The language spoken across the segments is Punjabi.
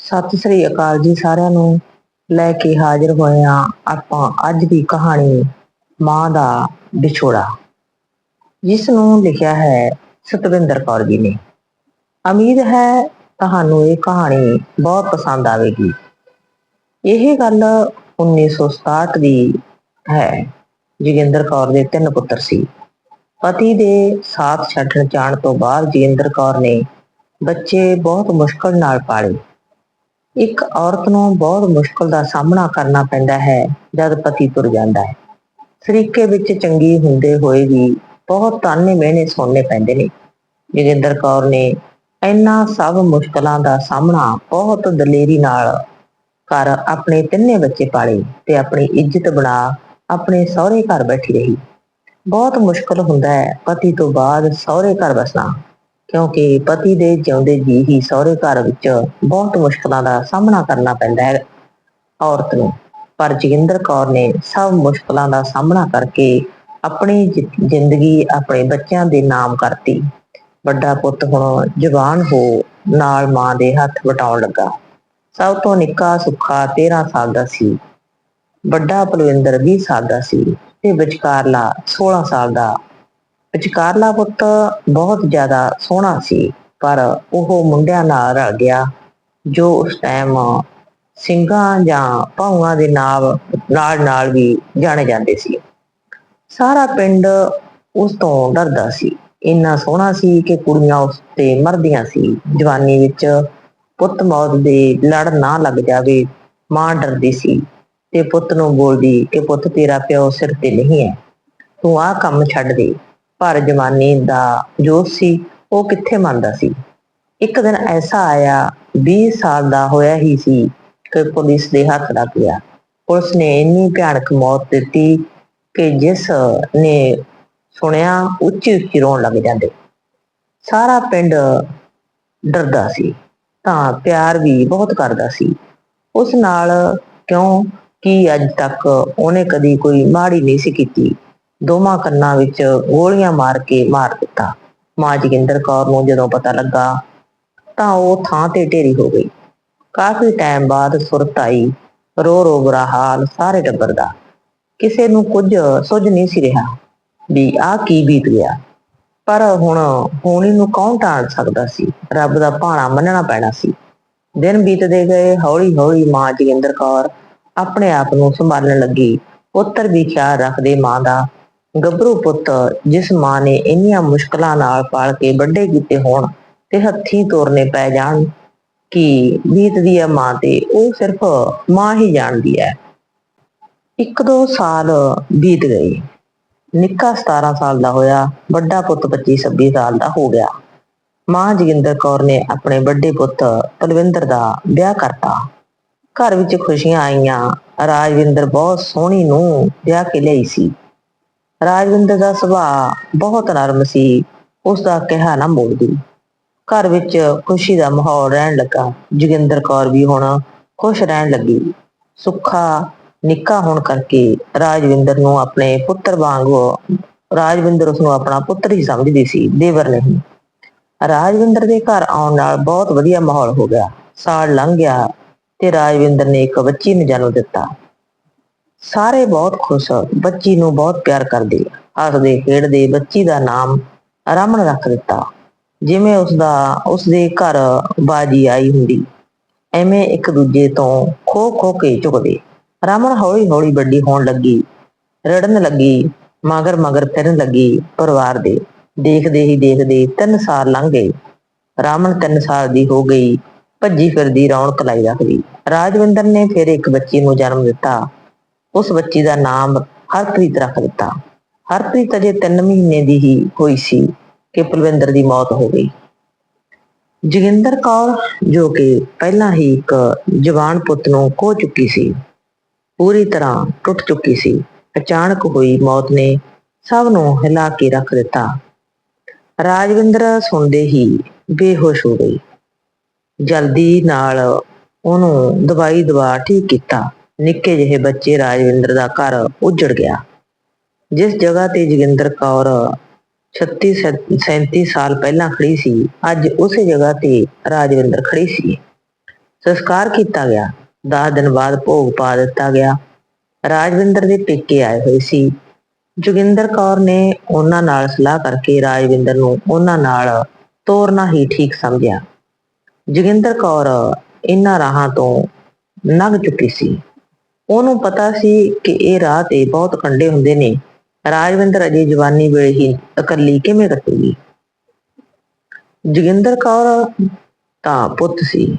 ਸਤਿ ਸ੍ਰੀ ਅਕਾਲ ਜੀ ਸਾਰਿਆਂ ਨੂੰ। ਲੈ ਕੇ ਹਾਜ਼ਰ ਹੋਏ ਹਾਂ ਆਪਾਂ ਅੱਜ ਦੀ ਕਹਾਣੀ, ਮਾਂ ਦਾ ਵਿਛੋੜਾ। ਜਿਸ ਨੂੰ ਲਿਖਿਆ ਹੈ ਸਤਵਿੰਦਰ ਕੌਰ ਜੀ ਨੇ। ਉਮੀਦ ਹੈ ਤੁਹਾਨੂੰ ਇਹ ਕਹਾਣੀ ਬਹੁਤ ਪਸੰਦ ਆਵੇਗੀ। ਇਹ ਗੱਲ 1967 ਦੀ ਹੈ, ਜੋਗਿੰਦਰ ਕੌਰ ਦੇ ਤਿੰਨ ਪੁੱਤਰ ਸੀ। ਪਤੀ ਦੇ ਸਾਥ ਛੱਡਣ ਜਾਣ ਤੋਂ ਬਾਅਦ ਜੋਗਿੰਦਰ ਕੌਰ ਨੇ ਬੱਚੇ ਬਹੁਤ ਮੁਸ਼ਕਲ ਨਾਲ ਪਾਲੇ। ਇੱਕ ਔਰਤ ਨੂੰ ਬਹੁਤ ਮੁਸ਼ਕਲ ਦਾ ਸਾਹਮਣਾ ਕਰਨਾ ਪੈਂਦਾ ਹੈ ਜਦ ਪਤੀ ਤੁਰ ਜਾਂਦਾ ਹੈ। ਸਰੀਕੇ ਵਿੱਚ ਚੰਗੀ ਹੁੰਦੇ ਹੋਏ ਵੀ ਬਹੁਤ ਤਾਨੇ ਮਿਹਣੇ ਸੁਣਨੇ ਪੈਂਦੇ ਨੇ। ਜੋਗਿੰਦਰ ਕੌਰ ਨੇ ਇੰਨਾ ਸਭ ਮੁਸ਼ਕਲਾਂ ਦਾ ਸਾਹਮਣਾ ਬਹੁਤ ਦਲੇਰੀ ਨਾਲ ਕਰ ਆਪਣੇ ਤਿੰਨੇ ਬੱਚੇ ਪਾਲੇ ਤੇ ਆਪਣੀ ਇੱਜ਼ਤ ਬਣਾ ਆਪਣੇ ਸਹੁਰੇ ਘਰ ਬੈਠੀ ਰਹੀ। ਬਹੁਤ ਮੁਸ਼ਕਲ ਹੁੰਦਾ ਹੈ ਪਤੀ ਤੋਂ ਬਾਅਦ ਸਹੁਰੇ ਘਰ ਬਸਣਾ ਕਿਉਂਕਿ ਪਤੀ ਦੇ ਜਿਉਂਦੇ ਜੀ ਹੀ ਸਹੁਰੇ ਘਰ ਵਿੱਚ ਬਹੁਤ ਮੁਸ਼ਕਲਾਂ ਦਾ ਸਾਹਮਣਾ ਕਰਨਾ ਪੈਂਦਾ ਹੈ ਔਰਤ ਨੂੰ। ਪਰ ਜੋਗਿੰਦਰ ਕੌਰ ਨੇ ਸਭ ਮੁਸ਼ਕਲਾਂ ਦਾ ਸਾਹਮਣਾ ਕਰਕੇ ਆਪਣੀ ਜ਼ਿੰਦਗੀ ਆਪਣੇ ਬੱਚਿਆਂ ਦੇ ਨਾਮ ਕਰਤੀ। ਵੱਡਾ ਪੁੱਤ ਹੁਣ ਜਵਾਨ ਹੋ ਨਾਲ ਮਾਂ ਦੇ ਹੱਥ ਵਟਾਉਣ ਲੱਗਾ। ਸਭ ਤੋਂ ਨਿੱਕਾ ਸੁੱਖਾ 13 ਸਾਲ ਦਾ ਸੀ। ਵੱਡਾ ਪਲਵਿੰਦਰ 20 ਸਾਲ ਦਾ ਸੀ ਤੇ ਵਿਚਕਾਰਲਾ 16 ਸਾਲ ਦਾ ਵਿਚਕਾਰਲਾ ਪੁੱਤ ਬਹੁਤ ਜ਼ਿਆਦਾ ਸੋਹਣਾ ਸੀ, ਪਰ ਉਹ ਮੁੰਡਿਆਂ ਨਾਲ ਰਲ ਗਿਆ, ਜੋ ਉਸ ਟਾਈਮ ਸਿੰਘਾਂ ਜਾਂ ਭਾਊਆਂ ਦੇ ਨਾਲ ਨਾਲ ਨਾਲ ਵੀ ਜਾਣੇ ਜਾਂਦੇ ਸੀ। ਸਾਰਾ ਪਿੰਡ ਉਸ ਤੋਂ ਡਰਦਾ ਸੀ। ਇੰਨਾ ਸੋਹਣਾ ਸੀ ਕਿ ਕੁੜੀਆਂ ਉਸ ਤੇ ਮਰਦੀਆਂ ਸੀ। ਜਵਾਨੀ ਵਿੱਚ ਪੁੱਤ ਮੌਤ ਦੇ ਲੜ ਨਾ ਲੱਗ ਜਾਵੇ, ਮਾਂ ਡਰਦੀ ਸੀ ਤੇ ਪੁੱਤ ਨੂੰ ਬੋਲਦੀ ਕਿ ਪੁੱਤ ਤੇਰਾ ਪਿਓ ਸਿਰ ਤੇ ਨਹੀਂ ਹੈ, ਤੂੰ ਆਹ ਕੰਮ ਛੱਡ ਦੇ। ਪਰ ਜਵਾਨੀ ਦਾ ਜੋਸ਼ ਸੀ, ਉਹ ਕਿੱਥੇ ਮੰਨਦਾ ਸੀ? ਇੱਕ ਦਿਨ ਐਸਾ ਆਇਆ 20 ਸਾਲ ਦਾ ਹੋਇਆ ਹੀ ਸੀ ਕਿ ਪੁਲਿਸ ਦੇ ਹੱਥ ਲੱਗ ਗਿਆ। ਪੁਲਿਸ ਨੇ ਇੰਨੀ ਭਿਆਨਕ ਮੌਤ ਦਿੱਤੀ ਕਿ ਜਿਸ ਨੇ ਸੁਣਿਆ, ਉੱਚੀ ਉੱਚੀ ਰੋਣ ਲੱਗ ਜਾਂਦੇ। ਸਾਰਾ ਪਿੰਡ ਡਰਦਾ ਸੀ, ਤਾਂ ਪਿਆਰ ਵੀ ਬਹੁਤ ਕਰਦਾ ਸੀ। ਉਸ ਨਾਲ ਕਿਉਂ? ਕਿ ਅੱਜ ਤੱਕ ਉਹਨੇ ਕਦੀ ਕੋਈ ਮਾੜੀ ਨਹੀਂ ਸੀ ਕੀਤੀ। ਦੋਵਾਂ ਕੰਨਾਂ ਵਿੱਚ ਗੋਲੀਆਂ ਮਾਰ ਕੇ ਮਾਰ ਦਿੱਤਾ। ਮਾਂ ਜੋਗਿੰਦਰ ਕੌਰ ਨੂੰ ਜਦੋਂ ਪਤਾ ਲੱਗਾ, ਤਾਂ ਉਹ ਥਾਂ ਤੇ ਢੇਰੀ ਹੋ ਗਈ। ਕਾਫੀ ਟਾਈਮ ਬਾਅਦ ਸੁਰਤ ਆਈ। ਰੋ ਰੋ ਬੁਰਾ ਹਾਲ ਸਾਰੇ ਟੱਬਰ ਦਾ। ਕਿਸੇ ਨੂੰ ਕੁਝ ਸੁੱਝ ਨਹੀਂ ਸੀ ਰਿਹਾ ਵੀ ਆਹ ਕੀ ਬੀਤ ਗਿਆ। ਪਰ ਹੁਣ ਹੋਣੀ ਨੂੰ ਕੌਣ ਟਾਲ ਸਕਦਾ ਸੀ? ਰੱਬ ਦਾ ਭਾਣਾ ਮੰਨਣਾ ਪੈਣਾ ਸੀ। ਦਿਨ ਬੀਤਦੇ ਗਏ ਹੌਲੀ ਹੌਲੀ ਮਾਂ ਜੋਗਿੰਦਰ ਕੌਰ ਆਪਣੇ ਆਪ ਨੂੰ ਸੰਭਾਲਣ ਲੱਗੀ। ਪੁੱਤਰ ਵੀ ਖਿਆਲ ਰੱਖਦੇ ਮਾਂ ਦਾ ਗੱਭਰੂ ਪੁੱਤ, ਜਿਸ ਮਾਂ ਨੇ ਇੰਨੀਆਂ ਮੁਸ਼ਕਲਾਂ ਨਾਲ ਪਾਲ ਕੇ ਵੱਡੇ ਕੀਤੇ ਹੋਣ ਤੇ ਹੱਥੀਂ ਤੋਰਨੇ ਪੈ ਜਾਣ ਕਿ ਬੀਤਦੀ ਹੈ ਮਾਂ ਤੇ, ਉਹ ਸਿਰਫ ਮਾਂ ਹੀ ਜਾਣਦੀ ਹੈ ਇੱਕ ਦੋ ਸਾਲ ਬੀਤ ਗਏ। ਨਿੱਕਾ 17 ਸਾਲ ਦਾ ਹੋਇਆ, ਵੱਡਾ ਪੁੱਤ 25 26 ਸਾਲ ਦਾ ਹੋ ਗਿਆ। ਮਾਂ ਜੋਗਿੰਦਰ ਕੌਰ ਨੇ ਆਪਣੇ ਵੱਡੇ ਪੁੱਤ ਪਲਵਿੰਦਰ ਦਾ ਵਿਆਹ ਕਰਤਾ। ਘਰ ਵਿੱਚ ਖੁਸ਼ੀਆਂ ਆਈਆਂ, ਰਾਜਵਿੰਦਰ ਬਹੁਤ ਸੋਹਣੀ ਨੂੰ ਵਿਆਹ ਕੇ ਲਈ ਸੀ। ਰਾਜਵਿੰਦਰ ਦਾ ਸੁਭਾਅ ਬਹੁਤ ਨਰਮ ਸੀ। ਉਸ ਦਾ ਕਿਹਾ ਨਾ ਮੋੜਦੀ ਘਰ ਵਿੱਚ ਖੁਸ਼ੀ ਦਾ ਮਾਹੌਲ ਰਹਿਣ ਲੱਗਾ। ਜੋਗਿੰਦਰ ਕੌਰ ਵੀ ਹੁਣ ਖੁਸ਼ ਰਹਿਣ ਲੱਗੀ। ਸੁੱਖਾ ਨਿੱਕਾ ਹੋਣ ਕਰਕੇ ਰਾਜਵਿੰਦਰ ਨੂੰ ਆਪਣੇ ਪੁੱਤਰ ਵਾਂਗ ਰਾਜਵਿੰਦਰ ਉਸ ਨੂੰ ਆਪਣਾ ਪੁੱਤਰ ਹੀ ਸਮਝਦੀ ਸੀ, ਦੇਵਰ ਨਹੀਂ। ਰਾਜਵਿੰਦਰ ਦੇ ਘਰ ਆਉਣ ਨਾਲ ਬਹੁਤ ਵਧੀਆ ਮਾਹੌਲ ਹੋ ਗਿਆ। ਸਾਲ ਲੰਘ ਗਿਆ ਤੇ ਰਾਜਵਿੰਦਰ ਨੇ ਇੱਕ ਬੱਚੀ ਨੂੰ ਜਨਮ ਦਿੱਤਾ। ਸਾਰੇ ਬਹੁਤ ਖੁਸ਼ ਬੱਚੀ ਨੂੰ ਬਹੁਤ ਪਿਆਰ ਕਰਦੇ ਹੱਸਦੇ, ਖੇਡਦੇ, ਬੱਚੀ ਦਾ ਨਾਮ ਰਮਨ ਰੱਖ ਦਿੱਤਾ। ਜਿਵੇਂ ਉਸ ਦਾ ਉਸ ਦੇ ਘਰ ਬਾਜੀ ਆਈ ਹੁੰਦੀ, ਐਵੇਂ ਇੱਕ ਦੂਜੇ ਤੋਂ ਖੋ ਖੋ ਕੇ ਝੁਕਦੇ। ਰਮਨ ਹੌਲੀ ਹੌਲੀ ਵੱਡੀ ਹੋਣ ਲੱਗੀ, ਰੜਨ ਲੱਗੀ ਮਗਰ ਮਗਰ ਫਿਰਨ ਲੱਗੀ ਪਰਿਵਾਰ ਦੇ। ਦੇਖਦੇ ਹੀ ਦੇਖਦੇ 3 ਸਾਲ ਲੰਘ ਗਏ। ਰਾਮਨ 3 ਸਾਲ ਦੀ ਹੋ ਗਈ, ਭੱਜੀ ਫਿਰਦੀ ਰੌਣਕ ਲਾਈ ਰੱਖਦੀ। ਰਾਜਵਿੰਦਰ ਨੇ ਫਿਰ ਇੱਕ ਬੱਚੀ ਨੂੰ ਜਨਮ ਦਿੱਤਾ। ਉਸ ਬੱਚੀ ਦਾ ਨਾਮ ਹਰਪ੍ਰੀਤ ਰੱਖ ਦਿੱਤਾ। ਹਰਪ੍ਰੀਤ ਅਜੇ 3 ਮਹੀਨੇ ਦੀ ਹੀ ਹੋਈ ਸੀ ਕਿ ਪਲਵਿੰਦਰ ਦੀ ਮੌਤ ਹੋ ਗਈ। ਜੋਗਿੰਦਰ ਕੌਰ, ਜੋ ਕਿ ਪਹਿਲਾਂ ਹੀ ਇੱਕ ਜਵਾਨ ਪੁੱਤ ਨੂੰ ਖੋ ਚੁੱਕੀ ਸੀ, ਪੂਰੀ ਤਰ੍ਹਾਂ ਟੁੱਟ ਚੁੱਕੀ ਸੀ। ਅਚਾਨਕ ਹੋਈ ਮੌਤ ਨੇ ਸਭ ਨੂੰ ਹਿਲਾ ਕੇ ਰੱਖ ਦਿੱਤਾ। ਰਾਜਵਿੰਦਰ ਸੁਣਦੇ ਹੀ ਬੇਹੋਸ਼ ਹੋ ਗਈ। ਜਲਦੀ ਨਾਲ ਉਹਨੂੰ ਦਵਾਈ ਦਵਾ ਠੀਕ ਕੀਤਾ। ਨਿੱਕੇ ਜਿਹੇ ਬੱਚੇ ਰਾਜਵਿੰਦਰ ਦਾ ਘਰ ਉੱਜੜ ਗਿਆ, ਜਿਸ ਜਗ੍ਹਾ ਤੇ ਜੋਗਿੰਦਰ ਕੌਰ 36 37 ਸਾਲ ਪਹਿਲਾਂ ਖੜੀ ਸੀ, ਅੱਜ ਉਸੇ ਜਗ੍ਹਾ ਤੇ ਰਾਜਵਿੰਦਰ ਖੜੀ ਸੀ। ਸੰਸਕਾਰ ਕੀਤਾ ਗਿਆ। 10 ਦਿਨ ਬਾਅਦ ਭੋਗ ਪਾ ਦਿੱਤਾ ਗਿਆ। ਰਾਜਵਿੰਦਰ ਦੇ ਪੇਕੇ ਆਏ ਹੋਏ ਸੀ। ਜੋਗਿੰਦਰ ਕੌਰ ਨੇ ਉਹਨਾਂ ਨਾਲ ਸਲਾਹ ਕਰਕੇ ਰਾਜਵਿੰਦਰ ਨੂੰ ਉਹਨਾਂ ਨਾਲ ਤੋਰਨਾ ਹੀ ਠੀਕ ਸਮਝਿਆ। ਜੋਗਿੰਦਰ ਕੌਰ ਇਹਨਾਂ ਰਾਹਾਂ ਤੋਂ ਲੰਘ ਚੁੱਕੀ ਸੀ। ਉਹਨੂੰ ਪਤਾ ਸੀ ਕਿ ਇਹ ਰਾਹ ਤੇ ਬਹੁਤ ਕੰਡੇ ਹੁੰਦੇ ਨੇ। ਰਾਜਵਿੰਦਰ ਅਜੇ ਜਵਾਨੀ ਵੇਲੇ ਹੀ ਇਕੱਲੀ ਕਿਵੇਂ ਕੱਟੂਗੀ? ਜੋਗਿੰਦਰ ਕੌਰ ਤਾਂ ਪੁੱਤ ਸੀ।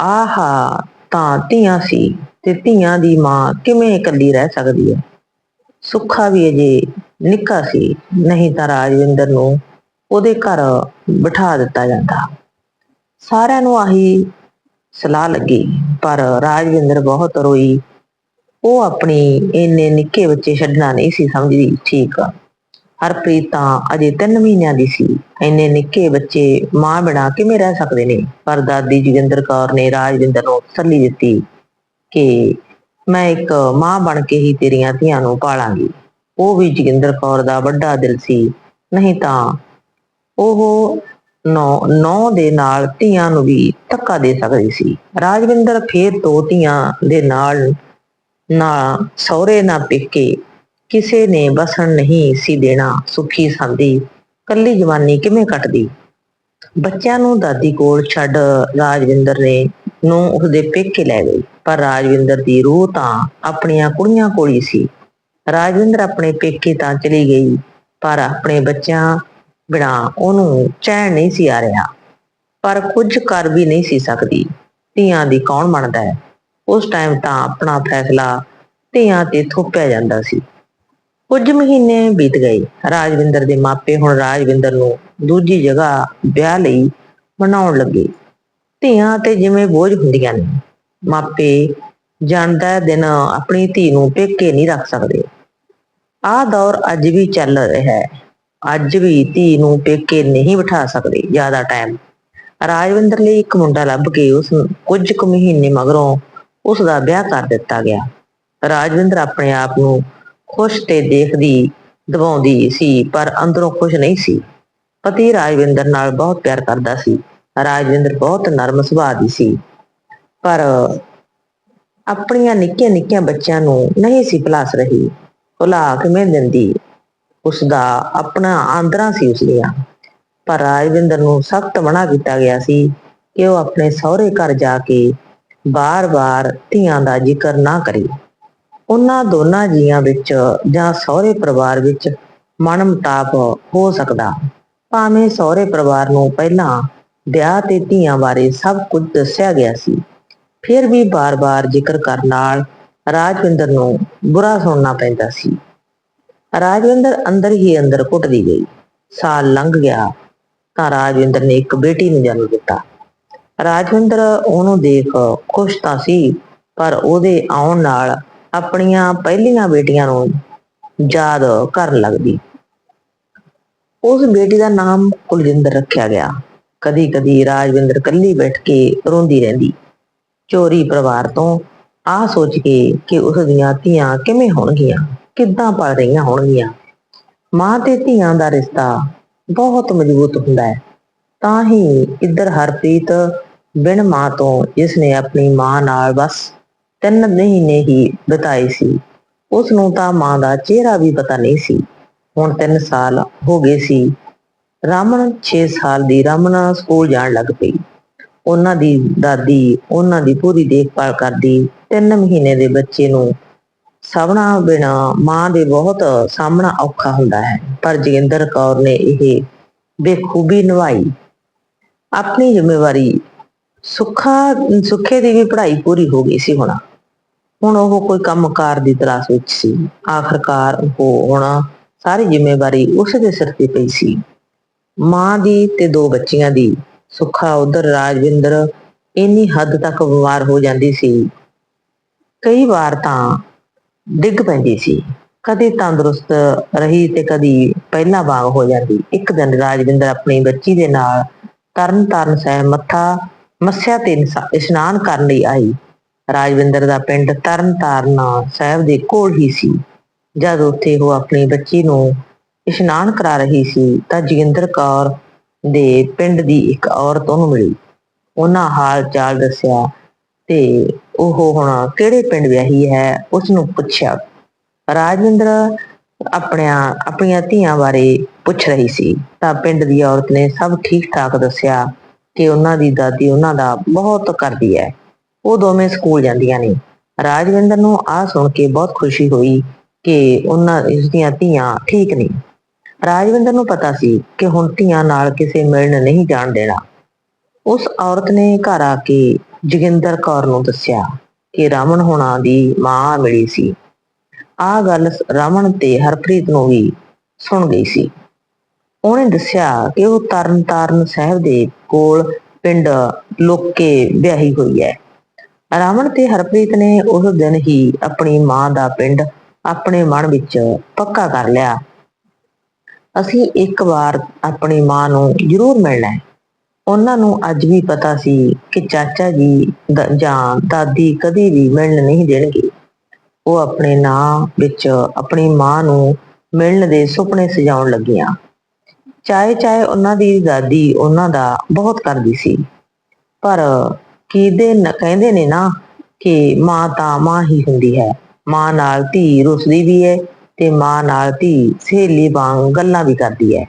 ਆਹਾ, ਤਾਂ ਧੀਆਂ ਸੀ ਤੇ ਧੀਆਂ ਦੀ ਮਾਂ ਕਿਵੇਂ ਇਕੱਲੀ ਰਹਿ ਸਕਦੀ ਹੈ? ਸੁੱਖਾ ਵੀ ਅਜੇ ਨਿੱਕਾ ਸੀ, ਨਹੀਂ ਤਾਂ ਰਾਜਵਿੰਦਰ ਨੂੰ ਉਹਦੇ ਘਰ ਬਿਠਾ ਦਿੱਤਾ ਜਾਂਦਾ। ਸਾਰਿਆਂ ਨੂੰ ਆਹੀ ਸਲਾਹ ਲੱਗੀ, ਪਰ ਰਾਜਵਿੰਦਰ ਬਹੁਤ ਰੋਈ। ਉਹ ਆਪਣੀ ਇੰਨੇ ਨਿੱਕੇ ਬੱਚੇ ਛੱਡਣਾ ਨਹੀਂ ਸੀ ਸਮਝਦੀ, ਠੀਕ ਹਰਪ੍ਰੀਤ ਤਾਂ ਅਜੇ 3 ਮਹੀਨਿਆਂ ਦੀ ਸੀ। ਇੰਨੇ ਨਿੱਕੇ ਬੱਚੇ ਮਾਂ ਬਿਨਾ ਕਿਵੇਂ ਰਹਿ ਸਕਦੇ ਨੇ? ਪਰ ਦਾਦੀ ਜੋਗਿੰਦਰ ਕੌਰ ਨੇ ਰਾਜਵਿੰਦਰ ਨੂੰ ਤਸੱਲੀ ਦਿੱਤੀ ਕਿ ਮੈਂ ਇੱਕ ਮਾਂ ਬਣ ਕੇ ਹੀ ਤੇਰੀਆਂ ਧੀਆਂ ਨੂੰ ਪਾਲਾਂਗੀ। ਉਹ ਵੀ ਜੋਗਿੰਦਰ ਕੌਰ ਦਾ ਵੱਡਾ ਦਿਲ ਸੀ। ਨਹੀਂ ਤਾਂ ਉਹ ਨੌ ਨੌ ਦੇ ਨਾਲ ਧੀਆਂ ਨੂੰ ਵੀ ਧੱਕਾ ਦੇ ਸਕਦੀ ਸੀ। ਰਾਜਵਿੰਦਰ ਫੇਰ ਤੋਂ ਧੀਆਂ ਦੇ ਨਾਲ ਨਾ ਸਹੁਰੇ, ਨਾ ਪੇਕੇ। ਕਿਸੇ ਨੇ ਬਸਣ ਨਹੀਂ ਸੀ ਦੇਣਾ ਸੁਖੀ ਸੰਦੀ। ਕੱਲੀ ਜਵਾਨੀ ਕਿਵੇਂ ਕੱਟਦੀ? ਬੱਚਿਆਂ ਨੂੰ ਦਾਦੀ ਕੋਲ ਛੱਡ ਰਾਜਵਿੰਦਰ ਨੇ ਨੂੰ ਉਸਦੇ ਪੇਕੇ ਲੈ ਗਈ। ਪਰ ਰਾਜਵਿੰਦਰ ਦੀ ਰੂਹ ਤਾਂ ਆਪਣੀਆਂ ਕੁੜੀਆਂ ਕੋਲ ਹੀ ਸੀ। ਰਾਜਵਿੰਦਰ ਆਪਣੇ ਪੇਕੇ ਤਾਂ ਚਲੀ ਗਈ, ਪਰ ਆਪਣੇ ਬੱਚਿਆਂ ਬਿਨਾ ਉਹਨੂੰ ਚੈਨ ਨਹੀਂ ਸੀ ਆ ਰਿਹਾ। ਪਰ ਕੁਝ ਕਰ ਵੀ ਨਹੀਂ ਸੀ ਸਕਦੀ। ਧੀਆਂ ਦੀ ਕੌਣ ਮੰਨਦਾ ਹੈ? ਉਸ ਟਾਈਮ ਤਾਂ ਆਪਣਾ ਫੈਸਲਾ ਧੀਆਂ ਤੇ ਥੋਪਿਆ ਜਾਂਦਾ ਸੀ। ਕੁਝ ਮਹੀਨੇ ਬੀਤ ਗਏ। ਰਾਜਵਿੰਦਰ ਦੇ ਮਾਪੇ ਹੁਣ ਰਾਜਵਿੰਦਰ ਨੂੰ ਦੂਜੀ ਜਗ੍ਹਾ ਵਿਆਹ ਲਈ ਮਨਾਉਣ ਲੱਗੇ। ਧੀਆਂ ਤੇ ਜਿਵੇਂ ਬੋਝ ਹੁੰਦੀਆਂ ਨੇ। ਮਾਪੇ ਜਾਣਦਾ ਦਿਨ ਆਪਣੀ ਧੀ ਨੂੰ ਪੇਕੇ ਨਹੀਂ ਰੱਖ ਸਕਦੇ। ਆਹ ਦੌਰ ਅੱਜ ਵੀ ਚੱਲ ਰਿਹਾ ਹੈ। ਅੱਜ ਵੀ ਧੀ ਨੂੰ ਪੇਕੇ ਨਹੀਂ ਬਿਠਾ ਸਕਦੇ, ਜ਼ਿਆਦਾ ਟਾਈਮ ਰਾਜਵਿੰਦਰ ਲਈ ਇੱਕ ਮੁੰਡਾ ਲੱਭ ਕੇ ਉਸ ਨੂੰ ਕੁਝ ਕੁ ਮਹੀਨੇ ਮਗਰੋਂ ਉਸ ਦਾ ਵਿਆਹ ਕਰ ਦਿੱਤਾ ਗਿਆ। ਰਾਜਵਿੰਦਰ ਆਪਣੇ ਆਪ ਨੂੰ ਖੁਸ਼ ਤੇ ਦੇਖਦੀ ਦਬਾਉਂਦੀ ਸੀ, ਪਰ ਅੰਦਰੋਂ ਖੁਸ਼ ਨਹੀਂ ਸੀ। ਪਤੀ ਰਾਜਵਿੰਦਰ ਨਾਲ ਬਹੁਤ ਪਿਆਰ ਕਰਦਾ ਸੀ। ਰਾਜਵਿੰਦਰ ਬਹੁਤ ਨਰਮ ਸੁਭਾਅ ਦੀ ਸੀ। ਪਰ ਆਪਣੀਆਂ ਨਿੱਕੀਆਂ ਨਿੱਕੀਆਂ ਬੱਚਿਆਂ ਨੂੰ ਨਹੀਂ ਸੀ ਭਲਾਸ ਰਹੀ। ਭੁਲਾ ਕਿਵੇਂ ਦਿੰਦੀ? ਉਸ ਦਾ ਆਪਣਾ ਆਂਦਰਾਂ ਸੀ ਉਸ ਦੀਆਂ। ਪਰ ਰਾਜਵਿੰਦਰ ਨੂੰ ਸਖਤ ਮਨਾ ਕੀਤਾ ਗਿਆ ਸੀ ਕਿ ਉਹ ਆਪਣੇ ਸਹੁਰੇ ਘਰ ਜਾ ਕੇ ਬਾਰ-ਬਾਰ ਧੀਆਂ ਦਾ ਜ਼ਿਕਰ ਨਾ ਕਰੇ। ਉਹਨਾਂ ਦੋਨਾਂ ਜੀਆਂ ਵਿੱਚ ਜਾਂ ਸਹੁਰੇ ਪਰਿਵਾਰ ਵਿੱਚ ਮਨਮਟਾਪ ਹੋ ਸਕਦਾ। ਭਾਵੇਂ ਸਹੁਰੇ ਪਰਿਵਾਰ ਨੂੰ ਪਹਿਲਾਂ ਵਿਆਹ ਤੇ ਧੀਆਂ ਬਾਰੇ ਸਭ ਕੁਝ ਦੱਸਿਆ ਗਿਆ ਸੀ, ਫਿਰ ਵੀ ਬਾਰ-ਬਾਰ ਜ਼ਿਕਰ ਕਰਨ ਨਾਲ ਰਾਜਵਿੰਦਰ ਨੂੰ ਬੁਰਾ ਸੁਣਨਾ ਪੈਂਦਾ ਸੀ। ਰਾਜਵਿੰਦਰ ਅੰਦਰ ਹੀ ਅੰਦਰ ਘੁੱਟਦੀ ਗਈ। ਸਾਲ ਲੰਘ ਗਿਆ, ਤਾਂ ਰਾਜਵਿੰਦਰ ਨੇ ਇੱਕ ਬੇਟੀ ਨੂੰ ਜਨਮ ਦਿੱਤਾ। ਰਾਜਵਿੰਦਰ ਉਹਨੂੰ ਦੇਖ ਖੁਸ਼ ਤਾਂ ਸੀ, ਪਰ ਉਹਦੇ ਆਉਣ ਨਾਲ ਆਪਣੀਆਂ ਪਹਿਲੀਆਂ ਬੇਟੀਆਂ ਨੂੰ ਯਾਦ ਕਰਨ ਲੱਗਦੀ। ਉਸ ਬੇਟੀ ਦਾ ਨਾਮ ਕੁਲਜਿੰਦਰ ਰੱਖਿਆ ਗਿਆ। ਕਦੀ ਕਦੀ ਰਾਜਵਿੰਦਰ ਇਕੱਲੀ ਬੈਠ ਕੇ ਰੋਂਦੀ ਰਹਿੰਦੀ। ਚੋਰੀ ਪਰਿਵਾਰ ਤੋਂ ਆਹ ਸੋਚ ਕੇ ਕਿ ਉਸ ਦੀਆਂ ਧੀਆਂ ਕਿਵੇਂ ਹੋਣਗੀਆਂ? ਕਿੱਦਾਂ ਪਲ ਰਹੀਆਂ ਹੋਣਗੀਆਂ? ਮਾਂ ਤੇ ਧੀਆਂ ਦਾ ਰਿਸ਼ਤਾ ਬਹੁਤ ਮਜ਼ਬੂਤ ਹੁੰਦਾ ਹੈ। ਤਾਂ ਹੀ ਇੱਧਰ ਹਰਪ੍ਰੀਤ ਬਿਨ ਮਾਂ ਤੋਂ ਜਿਸ ਨੇ ਆਪਣੀ ਮਾਂ ਨਾਲ ਬਸ ਤਿੰਨ ਮਹੀਨੇ ਹੀ ਬਿਤਾਏ ਸੀ। ਉਸ ਨੂੰ ਤਾਂ ਮਾਂ ਦਾ ਚਿਹਰਾ ਵੀ ਪਤਾ ਨਹੀਂ ਸੀ। ਹੁਣ 3 ਸਾਲ ਹੋ ਗਏ ਸੀ। ਰਾਮਨ 6 ਸਾਲ ਦੀ ਰਾਮਨ ਸਕੂਲ ਜਾਣ ਲੱਗ ਪਈ। ਉਹਨਾਂ ਦੀ ਦਾਦੀ ਉਹਨਾਂ ਦੀ ਪੂਰੀ ਦੇਖਭਾਲ ਕਰਦੀ 3 ਮਹੀਨੇ ਦੇ ਬੱਚੇ ਨੂੰ ਸਭਨਾ ਬਿਨਾ ਮਾਂ ਦੇ ਬਹੁਤ ਸਾਹਮਣਾ ਔਖਾ ਹੁੰਦਾ ਹੈ। ਪਰ ਜੋਗਿੰਦਰ ਕੌਰ ਨੇ ਇਹ ਬੇਖੂਬੀ ਨਿਭਾਈ। ਆਪਣੀ ਜ਼ਿੰਮੇਵਾਰੀ ਸੁੱਖਾ, ਸੁੱਖੇ ਦੀ ਵੀ ਪੜ੍ਹਾਈ ਪੂਰੀ ਹੋ ਗਈ ਸੀ ਹੁਣ। ਹੁਣ ਉਹ ਕੋਈ ਕੰਮਕਾਰ ਦੀ ਤਲਾਸ਼ ਵਿੱਚ ਸੀ। ਆਖਰਕਾਰ ਉਹ ਹੁਣ ਸਾਰੀ ਜ਼ਿੰਮੇਵਾਰੀ ਉਸ ਦੇ ਸਿਰ ਤੇ ਪਈ ਸੀ। ਮਾਂ ਦੀ ਤੇ ਦੋ ਬੱਚੀਆਂ ਦੀ ਸੁੱਖਾ ਉਧਰ ਰਾਜਵਿੰਦਰ ਇੰਨੀ ਹੱਦ ਤੱਕ ਬਿਮਾਰ ਹੋ ਜਾਂਦੀ ਸੀ। ਕਈ ਵਾਰ ਤਾਂ ਡਿੱਗ ਪੈਂਦੀ ਸੀ। ਕਦੇ ਤੰਦਰੁਸਤ ਰਹੀ ਤੇ ਕਦੀ ਪਹਿਲਾਂ ਵਾਂਗ ਹੋ ਜਾਂਦੀ। ਇੱਕ ਦਿਨ ਰਾਜਵਿੰਦਰ ਆਪਣੀ ਬੱਚੀ ਦੇ ਨਾਲ ਤਰਨ ਤਾਰਨ ਸਾਹਿਬ ਮੱਥਾ ਮੱਸਿਆ ਤੇ ਇਸ਼ਨਾਨ ਕਰਨ ਲਈ ਆਈ। ਰਾਜਵਿੰਦਰ ਦਾ ਪਿੰਡ ਤਰਨ ਤਾਰਨ ਸਾਹਿਬ ਦੇ ਕੋਲ ਹੀ ਸੀ। ਜਦ ਉੱਥੇ ਉਹ ਆਪਣੀ ਬੱਚੀ ਨੂੰ ਇਸ਼ਨਾਨ ਕਰਾ ਰਹੀ ਸੀ, ਤਾਂ ਜੋਗਿੰਦਰ ਕੌਰ ਦੇ ਪਿੰਡ ਦੀ ਇੱਕ ਔਰਤ ਉਹਨੂੰ ਮਿਲੀ। ਉਹਨਾਂ ਹਾਲ ਚਾਲ ਦੱਸਿਆ ਤੇ ਉਹ ਹੁਣ ਕਿਹੜੇ ਪਿੰਡ ਵਿਆਹੀ ਹੈ ਉਸ ਨੂੰ ਪੁੱਛਿਆ। ਰਾਜਵਿੰਦਰ ਆਪਣੀਆਂ ਆਪਣੀਆਂ ਧੀਆਂ ਬਾਰੇ ਪੁੱਛ ਰਹੀ ਸੀ। ਤਾਂ ਪਿੰਡ ਦੀ ਔਰਤ ਨੇ ਸਭ ਠੀਕ ਠਾਕ ਦੱਸਿਆ ਕਿ ਉਹਨਾਂ ਦੀ ਦਾਦੀ ਉਹਨਾਂ ਦਾ ਬਹੁਤ ਕਰਦੀ ਹੈ। ਉਹ ਦੋਵੇਂ ਸਕੂਲ ਜਾਂਦੀਆਂ ਨੇ। ਰਾਜਵਿੰਦਰ ਨੂੰ ਆਹ ਸੁਣ ਕੇ ਬਹੁਤ ਖੁਸ਼ੀ ਹੋਈ ਕਿ ਉਹਨਾਂ, ਇਸ ਦੀਆਂ ਧੀਆਂ ਠੀਕ ਨੇ। ਰਾਜਵਿੰਦਰ ਨੂੰ ਪਤਾ ਸੀ ਕਿ ਹੁਣ ਧੀਆਂ ਨਾਲ ਕਿਸੇ ਮਿਲਣ ਨਹੀਂ ਜਾਣ ਦੇਣਾ। ਉਸ ਔਰਤ ਨੇ ਘਰ ਆ ਕੇ ਜੋਗਿੰਦਰ ਕੌਰ ਨੂੰ ਦੱਸਿਆ ਕਿ ਰਮਨ ਹੋਣਾ ਦੀ ਮਾਂ ਮਿਲੀ ਸੀ। ਆਹ ਗੱਲ ਰਮਨ ਤੇ ਹਰਪ੍ਰੀਤ ਨੂੰ ਵੀ ਸੁਣ ਗਈ ਸੀ। ਉਹਨੇ ਦੱਸਿਆ ਕਿ ਉਹ ਤਰਨਤਾਰਨ ਸਾਹਿਬ ਦੇ ਕੋਲ ਪਿੰਡ ਲੋਕੇ ਵਿਆਹੀ ਹੋਈ ਹੈ। ਰਮਨ ਤੇ ਹਰਪ੍ਰੀਤ ਨੇ ਉਸ ਦਿਨ ਹੀ ਆਪਣੀ ਮਾਂ ਦਾ ਪਿੰਡ ਆਪਣੇ ਮਨ ਵਿੱਚ ਪੱਕਾ ਕਰ ਲਿਆ। ਅਸੀਂ ਇੱਕ ਵਾਰ ਆਪਣੀ ਮਾਂ ਨੂੰ ਜ਼ਰੂਰ ਮਿਲਣਾ ਹੈ। ਉਹਨਾਂ ਨੂੰ ਅੱਜ ਵੀ ਪਤਾ ਸੀ ਕਿ ਚਾਚਾ ਜੀ ਜਾਂ ਦਾਦੀ ਕਦੀ ਵੀ ਮਿਲਣ ਨਹੀਂ ਦੇਣਗੇ। ਉਹ ਆਪਣੇ ਨਾਂ ਵਿੱਚ ਆਪਣੀ ਮਾਂ ਨੂੰ ਮਿਲਣ ਦੇ ਸੁਪਨੇ ਸਜਾਉਣ ਲੱਗੀਆਂ। ਚਾਹੇ ਚਾਹੇ ਉਹਨਾਂ ਦੀ ਦਾਦੀ ਉਹਨਾਂ ਦਾ ਬਹੁਤ ਕਰਦੀ ਸੀ। ਪਰ ਕਿਦੇ ਕਹਿੰਦੇ ਨੇ ਨਾ ਕਿ ਮਾਂ ਤਾਂ ਮਾਂ ਹੀ ਹੁੰਦੀ ਹੈ। ਮਾਂ ਨਾਲ ਧੀ ਰੁੱਸਦੀ ਵੀ ਹੈ ਤੇ ਮਾਂ ਨਾਲ ਧੀ ਸਹੇਲੀ ਵਾਂਗ ਗੱਲਾਂ ਵੀ ਕਰਦੀ ਹੈ।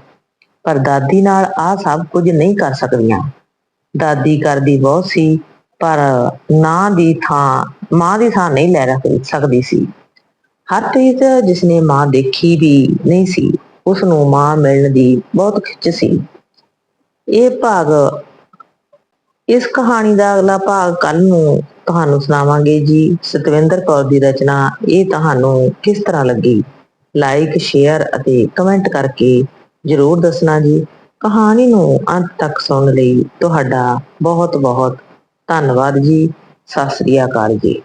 ਪਰ ਦਾਦੀ ਨਾਲ ਆ ਸਭ ਕੁਝ ਨਹੀਂ ਕਰ ਸਕਦੀਆਂ। ਦਾਦੀ ਕਰਦੀ ਬਹੁਤ ਸੀ, ਪਰ ਨਾ ਦੀ ਥਾਂ, ਮਾਂ ਦੀ ਥਾਂ ਨਹੀਂ ਲੈ ਸਕਦੀ ਸੀ। ਹਰਪ੍ਰੀਤ ਜਿਸਨੇ ਮਾਂ ਦੇਖੀ ਵੀ ਨਹੀਂ ਸੀ ਉਸ ਨੂੰ ਮਾਂ ਮਿਲਣ ਦੀ ਬਹੁਤ ਖਿੱਚ ਸੀ। ਇਹ ਭਾਗ, ਇਸ ਕਹਾਣੀ ਦਾ ਅਗਲਾ ਭਾਗ ਕੱਲ ਨੂੰ ਤੁਹਾਨੂੰ ਸੁਣਾਵਾਂਗੇ ਜੀ। ਸਤਵਿੰਦਰ ਕੌਰ ਦੀ ਰਚਨਾ, ਇਹ ਤੁਹਾਨੂੰ ਕਿਸ ਤਰ੍ਹਾਂ ਲੱਗੀ? ਲਾਈਕ ਸ਼ੇਅਰ ਅਤੇ ਕਮੈਂਟ ਕਰਕੇ ਜਰੂਰ ਦੱਸਣਾ ਜੀ। ਕਹਾਣੀ ਨੂੰ ਅੰਤ ਤੱਕ ਸੁਣਨ ਲਈ ਤੁਹਾਡਾ ਬਹੁਤ ਬਹੁਤ ਧੰਨਵਾਦ ਜੀ। ਸਤਿ ਸ੍ਰੀ ਅਕਾਲ ਜੀ।